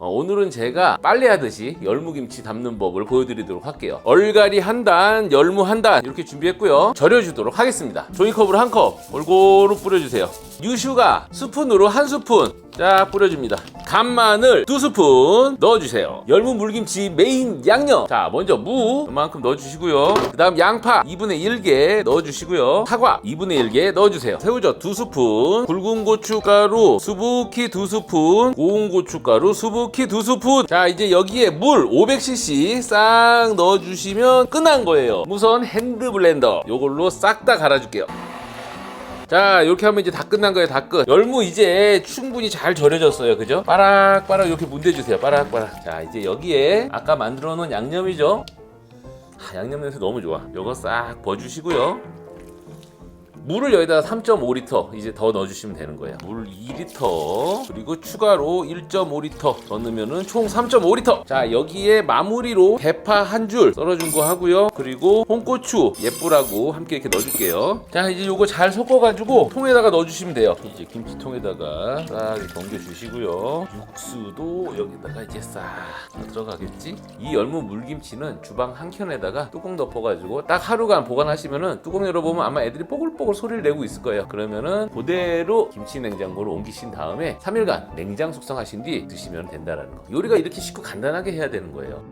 어, 오늘은 제가 빨래 하듯이 열무김치 담는 법을 보여드리도록 할게요. 얼갈이 한 단, 열무 한 단 이렇게 준비했고요. 절여주도록 하겠습니다. 종이컵으로 한 컵 골고루 뿌려주세요. 유슈가 스푼으로 한 스푼 쫙 뿌려줍니다. 간마늘 두 스푼 넣어주세요. 열무 물김치 메인 양념. 자, 먼저 무 이만큼 넣어주시고요. 그 다음 양파 2분의 1개 넣어주시고요. 사과 2분의 1개 넣어주세요. 새우젓 두 스푼, 굵은 고춧가루 수북히 두 스푼, 고운 고춧가루 수북히 두 스푼. 자, 이제 여기에 물 500cc 싹 넣어주시면 끝난 거예요. 무선 핸드 블렌더 요걸로 싹 다 갈아줄게요. 자 이렇게 하면 이제 다 끝난 거예요 다 끝. 열무 이제 충분히 잘 절여졌어요 그죠? 빠락빠락 이렇게 문대주세요 빠락빠락. 자 이제 여기에 아까 만들어 놓은 양념이죠? 아, 양념 냄새 너무 좋아. 요거 싹 버주시고요 물을 여기다가 3.5리터 이제 더 넣어주시면 되는 거예요. 물 2리터 그리고 추가로 1.5리터 더 넣으면은 총 3.5리터. 자 여기에 마무리로 대파 한 줄 썰어준 거 하고요. 그리고 홍고추 예쁘라고 함께 이렇게 넣어줄게요. 자 이제 요거 잘 섞어가지고 통에다가 넣어주시면 돼요. 이제 김치통에다가 싹 이렇게 옮겨주시고요. 육수도 여기다가 이제 싹 들어가겠지? 이 열무 물김치는 주방 한 켠에다가 뚜껑 덮어가지고 딱 하루간 보관하시면은 뚜껑 열어보면 아마 애들이 뽀글뽀글 소리를 내고 있을 거예요. 그러면은 그대로 김치 냉장고로 옮기신 다음에 3일간 냉장 숙성하신 뒤 드시면 된다라는 거. 요리가 이렇게 쉽고 간단하게 해야 되는 거예요.